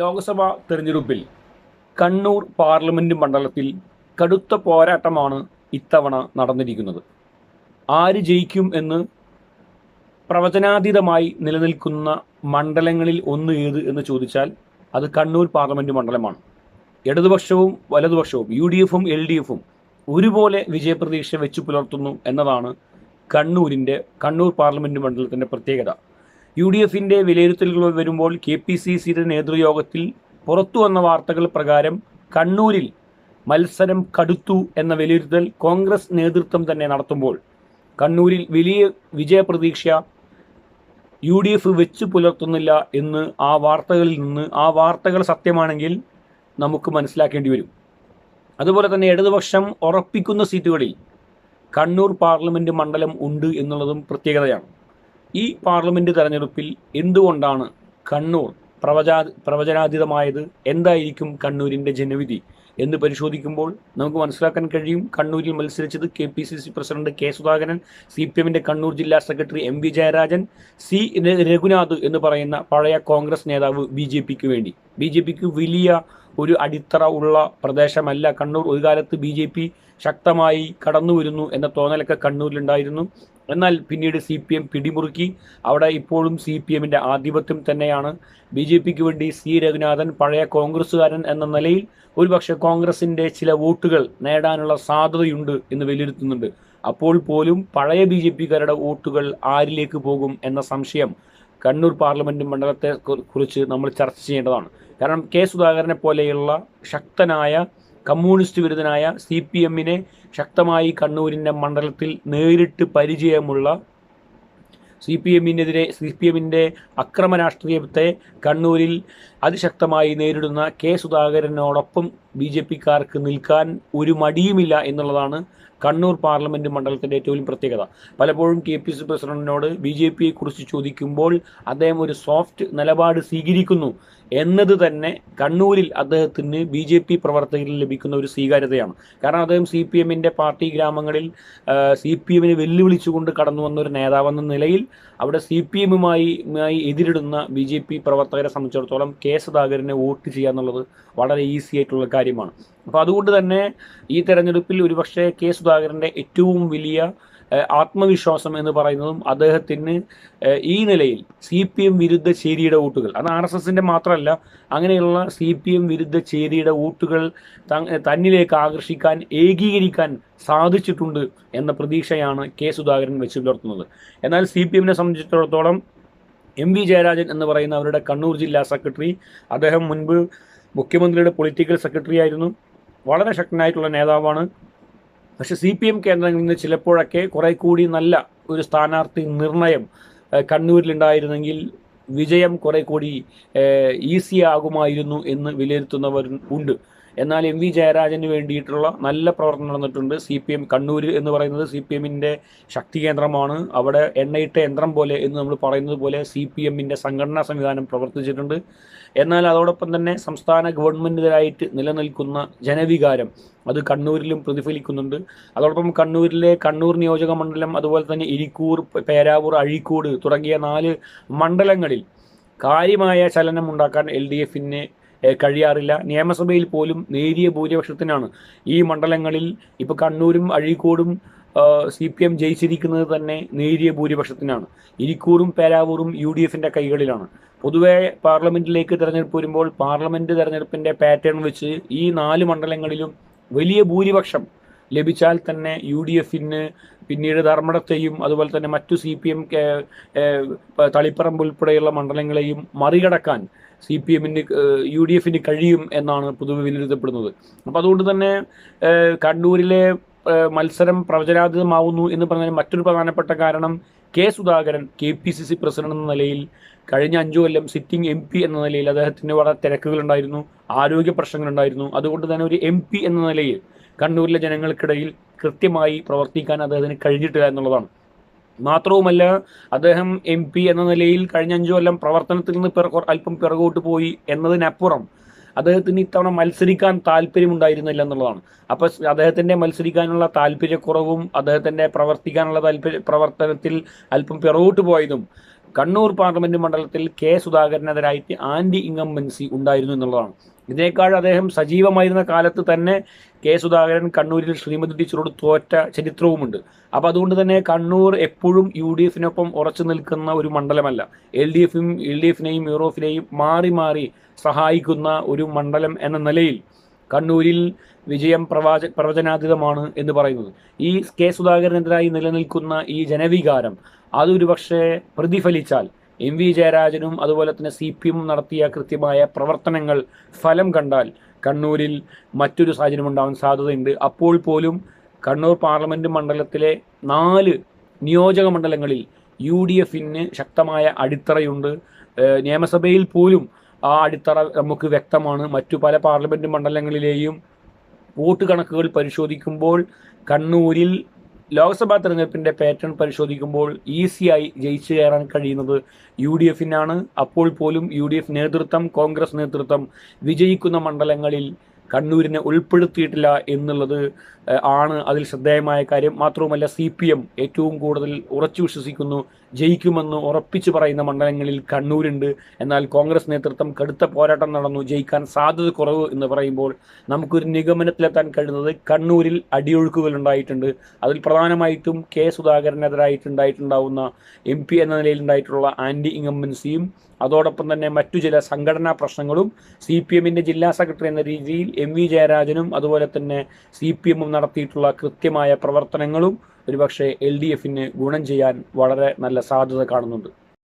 ലോക്സഭാ തെരഞ്ഞെടുപ്പിൽ കണ്ണൂർ പാർലമെന്റ് മണ്ഡലത്തിൽ കടുത്ത പോരാട്ടമാണ് ഇത്തവണ നടന്നിരിക്കുന്നത്. ആര് ജയിക്കും എന്ന് പ്രവചനാതീതമായി നിലനിൽക്കുന്ന മണ്ഡലങ്ങളിൽ ഒന്ന് ഏത് എന്ന് ചോദിച്ചാൽ അത് കണ്ണൂർ പാർലമെന്റ് മണ്ഡലമാണ്. ഇടതുപക്ഷവും വലതുപക്ഷവും യു ഡി എഫും എൽ ഡി എഫും ഒരുപോലെ വിജയപ്രതീക്ഷ വെച്ചു പുലർത്തുന്നു എന്നതാണ് കണ്ണൂരിന്റെ കണ്ണൂർ പാർലമെന്റ് മണ്ഡലത്തിന്റെ പ്രത്യേകത. യു ഡി എഫിന്റെ വിലയിരുത്തലുകൾ വരുമ്പോൾ കെ പി സി സിയുടെ നേതൃയോഗത്തിൽ പുറത്തു വന്ന വാർത്തകൾ പ്രകാരം കണ്ണൂരിൽ മത്സരം കടുത്തു എന്ന വിലയിരുത്തൽ കോൺഗ്രസ് നേതൃത്വം തന്നെ നടത്തുമ്പോൾ കണ്ണൂരിൽ വലിയ വിജയപ്രതീക്ഷ യു ഡി എഫ് വെച്ച് പുലർത്തുന്നില്ല എന്ന് ആ വാർത്തകളിൽ നിന്ന് ആ വാർത്തകൾ സത്യമാണെങ്കിൽ നമുക്ക് മനസ്സിലാക്കേണ്ടി വരും. അതുപോലെ തന്നെ ഇടതുപക്ഷം ഉറപ്പിക്കുന്ന സീറ്റുകളിൽ കണ്ണൂർ പാർലമെന്റ് മണ്ഡലം ഉണ്ട് എന്നുള്ളതും പ്രത്യേകതയാണ്. ഈ പാർലമെന്റ് തെരഞ്ഞെടുപ്പിൽ എന്തുകൊണ്ടാണ് കണ്ണൂർ പ്രവചാ പ്രവചനാതീതമായത്? എന്തായിരിക്കും കണ്ണൂരിന്റെ ജനവിധി? എന്ന് പരിശോധിക്കുമ്പോൾ നമുക്ക് മനസ്സിലാക്കാൻ കഴിയും. കണ്ണൂരിൽ മത്സരിച്ചത് K P C C president K Sudhakaran C P എമ്മിന്റെ കണ്ണൂർ ജില്ലാ secretary M V Jayarajan C Raghunath എന്ന് പറയുന്ന പഴയ കോൺഗ്രസ് നേതാവ് ബി ജെ പിക്ക് വേണ്ടി. ബി ജെ പിക്ക് വലിയ ഒരു അടിത്തറ ഉള്ള പ്രദേശമല്ല. കണ്ണൂർ ഒരു കാലത്ത് ബി ജെ പി ശക്തമായി കടന്നുവരുന്നു എന്ന തോന്നലൊക്കെ കണ്ണൂരിലുണ്ടായിരുന്നു. എന്നാൽ പിന്നീട് സി പി എം പിടിമുറുക്കി. അവിടെ ഇപ്പോഴും സി പി എമ്മിന്റെ ആധിപത്യം തന്നെയാണ്. ബി ജെ പിക്ക് വേണ്ടി സി രഘുനാഥൻ പഴയ കോൺഗ്രസ്സുകാരൻ എന്ന നിലയിൽ ഒരുപക്ഷെ കോൺഗ്രസിന്റെ ചില വോട്ടുകൾ നേടാനുള്ള സാധ്യതയുണ്ട് എന്ന് വിലയിരുത്തുന്നുണ്ട് അപ്പോൾ പോലും പഴയ ബി ജെ പിക്കാരുടെ വോട്ടുകൾ ആരിലേക്ക് പോകും എന്ന സംശയം കണ്ണൂർ പാർലമെന്റ് മണ്ഡലത്തെ കുറിച്ച് നമ്മൾ ചർച്ച ചെയ്യേണ്ടതാണ്. കാരണം കെ സുധാകരനെ പോലെയുള്ള ശക്തനായ കമ്മ്യൂണിസ്റ്റ് വിരുദ്ധനായ സി പി എമ്മിനെ ശക്തമായി കണ്ണൂരിന്റെ മണ്ഡലത്തിൽ നേരിട്ട് പരിചയമുള്ള സി പി എമ്മിനെതിരെ സി പി എമ്മിന്റെ അക്രമ രാഷ്ട്രീയത്തെ കണ്ണൂരിൽ അതിശക്തമായി നേരിടുന്ന കെ സുധാകരനോടൊപ്പം ബി ജെ പിക്കാർക്ക് നിൽക്കാൻ ഒരു മടിയുമില്ല എന്നുള്ളതാണ് കണ്ണൂർ പാർലമെന്റ് മണ്ഡലത്തിന്റെ ഏറ്റവും വലിയ പ്രത്യേകത. പലപ്പോഴും കെ പി സി പ്രസിഡന്റിനോട് ബി ജെ പിയെ കുറിച്ച് ചോദിക്കുമ്പോൾ അദ്ദേഹം ഒരു സോഫ്റ്റ് നിലപാട് സ്വീകരിക്കുന്നു എന്നത് തന്നെ കണ്ണൂരിൽ അദ്ദേഹത്തിന് ബി ജെ പി പ്രവർത്തകരിൽ ലഭിക്കുന്ന ഒരു സ്വീകാര്യതയാണ്. കാരണം അദ്ദേഹം സി പി എമ്മിന്റെ പാർട്ടി ഗ്രാമങ്ങളിൽ സി പി എമ്മിനെ വെല്ലുവിളിച്ചുകൊണ്ട് കടന്നു വന്ന ഒരു നേതാവെന്ന നിലയിൽ അവിടെ സി പി എമ്മുമായി മായി എതിരിടുന്ന ബി ജെ പി പ്രവർത്തകരെ സംബന്ധിച്ചിടത്തോളം കെ സുധാകരനെ വോട്ട് ചെയ്യുക എന്നുള്ളത് വളരെ ഈസി ആയിട്ടുള്ള കാര്യമാണ്. അപ്പോൾ അതുകൊണ്ട് തന്നെ ഈ തെരഞ്ഞെടുപ്പിൽ ഒരുപക്ഷെ കെ സുധാകരന്റെ ഏറ്റവും വലിയ ആത്മവിശ്വാസം എന്ന് പറയുന്നതും അദ്ദേഹത്തിന് ഈ നിലയിൽ സി പി എം വിരുദ്ധ ചേരിയുടെ വോട്ടുകൾ അത് ആർ എസ് എസിന്റെ മാത്രമല്ല അങ്ങനെയുള്ള സി പി എം വിരുദ്ധ ചേരിയുടെ വോട്ടുകൾ തന്നിലേക്ക് ആകർഷിക്കാൻ ഏകീകരിക്കാൻ സാധിച്ചിട്ടുണ്ട് എന്ന പ്രതീക്ഷയാണ് കെ സുധാകരൻ വെച്ച് പുലർത്തുന്നത്. എന്നാൽ സി പി എമ്മിനെ സംബന്ധിച്ചിടത്തോളം എം വി ജയരാജൻ എന്ന് പറയുന്ന അവരുടെ കണ്ണൂർ ജില്ലാ സെക്രട്ടറി അദ്ദേഹം മുൻപ് മുഖ്യമന്ത്രിയുടെ പൊളിറ്റിക്കൽ സെക്രട്ടറി ആയിരുന്നു. വളരെ ശക്തനായിട്ടുള്ള നേതാവാണ്. പക്ഷേ സി പി എം കേന്ദ്രങ്ങളിൽ നിന്ന് ചിലപ്പോഴൊക്കെ കുറെ കൂടി നല്ല ഒരു സ്ഥാനാർത്ഥി നിർണയം കണ്ണൂരിലുണ്ടായിരുന്നെങ്കിൽ വിജയം കുറെ കൂടി ഈസി ആകുമായിരുന്നു എന്ന് വിലയിരുത്തുന്നവർ ഉണ്ട്. എന്നാൽ എം വി ജയരാജന് വേണ്ടിയിട്ടുള്ള നല്ല പ്രവർത്തനം നടന്നിട്ടുണ്ട്. സി പി എം കണ്ണൂർ എന്ന് പറയുന്നത് സി പി എമ്മിന്റെ ശക്തി കേന്ദ്രമാണ്. അവിടെ എണ്ണയിട്ട യന്ത്രം പോലെ എന്ന് നമ്മൾ പറയുന്നത് പോലെ സി പി എമ്മിന്റെ സംഘടനാ സംവിധാനം പ്രവർത്തിച്ചിട്ടുണ്ട്. എന്നാൽ അതോടൊപ്പം തന്നെ സംസ്ഥാന ഗവൺമെന്റിനെതിരായിട്ട് നിലനിൽക്കുന്ന ജനവികാരം അത് കണ്ണൂരിലും പ്രതിഫലിക്കുന്നുണ്ട്. അതോടൊപ്പം കണ്ണൂരിലെ കണ്ണൂർ നിയോജക മണ്ഡലം അതുപോലെ തന്നെ ഇരിക്കൂർ പേരാവൂർ അഴീക്കോട് തുടങ്ങിയ നാല് മണ്ഡലങ്ങളിൽ കാര്യമായ ചലനം ഉണ്ടാക്കാൻ എൽ ഡി എഫിന് കഴിയാറില്ല. നിയമസഭയിൽ പോലും നേരിയ ഭൂരിപക്ഷത്തിനാണ്. ഈ മണ്ഡലങ്ങളിൽ ഇപ്പോൾ കണ്ണൂരും അഴീക്കോടും സി പി എം ജയിച്ചിരിക്കുന്നത് തന്നെ നേരിയ ഭൂരിപക്ഷത്തിനാണ്. ഇരിക്കൂറും പേരാവൂറും യു ഡി എഫിന്റെ കൈകളിലാണ്. പൊതുവെ പാർലമെന്റിലേക്ക് തിരഞ്ഞെടുപ്പ് വരുമ്പോൾ പാർലമെന്റ് തിരഞ്ഞെടുപ്പിന്റെ പാറ്റേൺ വെച്ച് ഈ നാല് മണ്ഡലങ്ങളിലും വലിയ ഭൂരിപക്ഷം ലഭിച്ചാൽ തന്നെ യു ഡി എഫിന് പിന്നീട് ധർമ്മടത്തെയും അതുപോലെ തന്നെ മറ്റു സി പി എം തളിപ്പറമ്പ് ഉൾപ്പെടെയുള്ള മണ്ഡലങ്ങളെയും മറികടക്കാൻ സി പി എമ്മിന് യു ഡി എഫിന് കഴിയും എന്നാണ് പൊതുവെ വിലയിരുത്തപ്പെടുന്നത്. അപ്പോൾ അതുകൊണ്ട് തന്നെ കണ്ണൂരിലെ മത്സരം പ്രവചനാതീതമാവുന്നു എന്ന് പറഞ്ഞാൽ മറ്റൊരു പ്രധാനപ്പെട്ട കാരണം K Sudhakaran K P C C president എന്ന നിലയിൽ കഴിഞ്ഞ അഞ്ചു കൊല്ലം സിറ്റിംഗ് എം പി എന്ന നിലയിൽ അദ്ദേഹത്തിന് വളരെ തിരക്കുകളുണ്ടായിരുന്നു ആരോഗ്യ പ്രശ്നങ്ങളുണ്ടായിരുന്നു അതുകൊണ്ട് തന്നെ ഒരു എം പി എന്ന നിലയിൽ കണ്ണൂരിലെ ജനങ്ങൾക്കിടയിൽ കൃത്യമായി പ്രവർത്തിക്കാൻ അദ്ദേഹത്തിന് കഴിഞ്ഞിട്ടില്ല എന്നുള്ളതാണ്. മാത്രവുമല്ല അദ്ദേഹം എം പി എന്ന നിലയിൽ കഴിഞ്ഞ അഞ്ചു കൊല്ലം പ്രവർത്തനത്തിൽ നിന്ന് അല്പം പിറകോട്ട് പോയി എന്നതിനപ്പുറം അദ്ദേഹത്തിന് ഇത്തവണ മത്സരിക്കാൻ താല്പര്യമുണ്ടായിരുന്നില്ല എന്നുള്ളതാണ്. അപ്പോൾ അദ്ദേഹത്തിന്റെ മത്സരിക്കാനുള്ള താല്പര്യക്കുറവും അദ്ദേഹത്തിന്റെ പ്രവർത്തിക്കാനുള്ള താല്പര്യ പ്രവർത്തനത്തിൽ അല്പം പിറകോട്ട് പോയതും കണ്ണൂർ പാർലമെന്റ് മണ്ഡലത്തിൽ കെ സുധാകരനെതിരായിട്ട് ആന്റി ഇൻകംബൻസി ഉണ്ടായിരുന്നു എന്നുള്ളതാണ്. ഇതിനേക്കാൾ അദ്ദേഹം സജീവമായിരുന്ന കാലത്ത് തന്നെ കെ സുധാകരൻ കണ്ണൂരിൽ ശ്രീമതി ടീച്ചറോട് തോറ്റ ചരിത്രവുമുണ്ട്. അപ്പോൾ അതുകൊണ്ട് തന്നെ കണ്ണൂർ എപ്പോഴും യു ഡി എഫിനൊപ്പം ഉറച്ചു നിൽക്കുന്ന ഒരു മണ്ഡലമല്ല. എൽ ഡി എഫും എൽ ഡി എഫിനെയും യൂറോഫിനെയും മാറി മാറി സഹായിക്കുന്ന ഒരു മണ്ഡലം എന്ന നിലയിൽ കണ്ണൂരിൽ വിജയം പ്രവാച പ്രവചനാതീതമാണ് എന്ന് പറയുന്നത്. ഈ കെ സുധാകരനെതിരായി നിലനിൽക്കുന്ന ഈ ജനവികാരം അതൊരു പക്ഷേ പ്രതിഫലിച്ചാൽ എം വി ജയരാജനും അതുപോലെ തന്നെ സി പി എം നടത്തിയ കൃത്യമായ പ്രവർത്തനങ്ങൾ ഫലം കണ്ടാൽ കണ്ണൂരിൽ മറ്റൊരു സാഹചര്യം ഉണ്ടാവാൻ സാധ്യതയുണ്ട്. അപ്പോൾ പോലും കണ്ണൂർ പാർലമെന്റ് മണ്ഡലത്തിലെ നാല് നിയോജക മണ്ഡലങ്ങളിൽ യു ഡി എഫിന് ശക്തമായ അടിത്തറയുണ്ട്. നിയമസഭയിൽ പോലും ആ അടിത്തറ നമുക്ക് വ്യക്തമാണ്. മറ്റു പല പാർലമെന്റ് മണ്ഡലങ്ങളിലെയും വോട്ട് കണക്കുകൾ പരിശോധിക്കുമ്പോൾ കണ്ണൂരിൽ ലോക്സഭാ തെരഞ്ഞെടുപ്പിന്റെ പാറ്റേൺ പരിശോധിക്കുമ്പോൾ ഈസിയായി ജയിച്ചു കയറാൻ കഴിയുന്നത് യു ഡി എഫിനാണ് അപ്പോൾ പോലും യു ഡി എഫ് നേതൃത്വം കോൺഗ്രസ് നേതൃത്വം വിജയിക്കുന്ന മണ്ഡലങ്ങളിൽ കണ്ണൂരിനെ ഉൾപ്പെടുത്തിയിട്ടില്ല എന്നുള്ളത് ആണ് അതിൽ ശ്രദ്ധേയമായ കാര്യം. മാത്രവുമല്ല സി പി എം ഏറ്റവും കൂടുതൽ ഉറച്ചു വിശ്വസിക്കുന്നു ജയിക്കുമെന്ന് ഉറപ്പിച്ചു പറയുന്ന മണ്ഡലങ്ങളിൽ കണ്ണൂരുണ്ട്. എന്നാൽ കോൺഗ്രസ് നേതൃത്വം കടുത്ത പോരാട്ടം നടന്നു. ജയിക്കാൻ സാധ്യത കുറവ് എന്ന് പറയുമ്പോൾ നമുക്കൊരു നിഗമനത്തിലെത്താൻ കഴിയുന്നത് കണ്ണൂരിൽ അടിയൊഴുക്കുകൾ ഉണ്ടായിട്ടുണ്ട് അതിൽ പ്രധാനമായിട്ടും കെ സുധാകരനെതിരായിട്ടുണ്ടായിട്ടുണ്ടാവുന്ന എം പി എന്ന നിലയിൽ ഉണ്ടായിട്ടുള്ള ആന്റി ഇൻകംബൻസിയും അതോടൊപ്പം തന്നെ മറ്റു ചില സംഘടനാ പ്രശ്നങ്ങളും സി പി എമ്മിന്റെ ജില്ലാ സെക്രട്ടറി എന്ന രീതിയിൽ എം വി ജയരാജനും അതുപോലെ തന്നെ സി പി എമ്മും നടത്തിയിട്ടുള്ള കൃത്യമായ പ്രവർത്തനങ്ങളും ഒരുപക്ഷെ എൽ ഡി എഫിന് ഗുണം ചെയ്യാൻ വളരെ നല്ല സാധ്യത കാണുന്നുണ്ട്.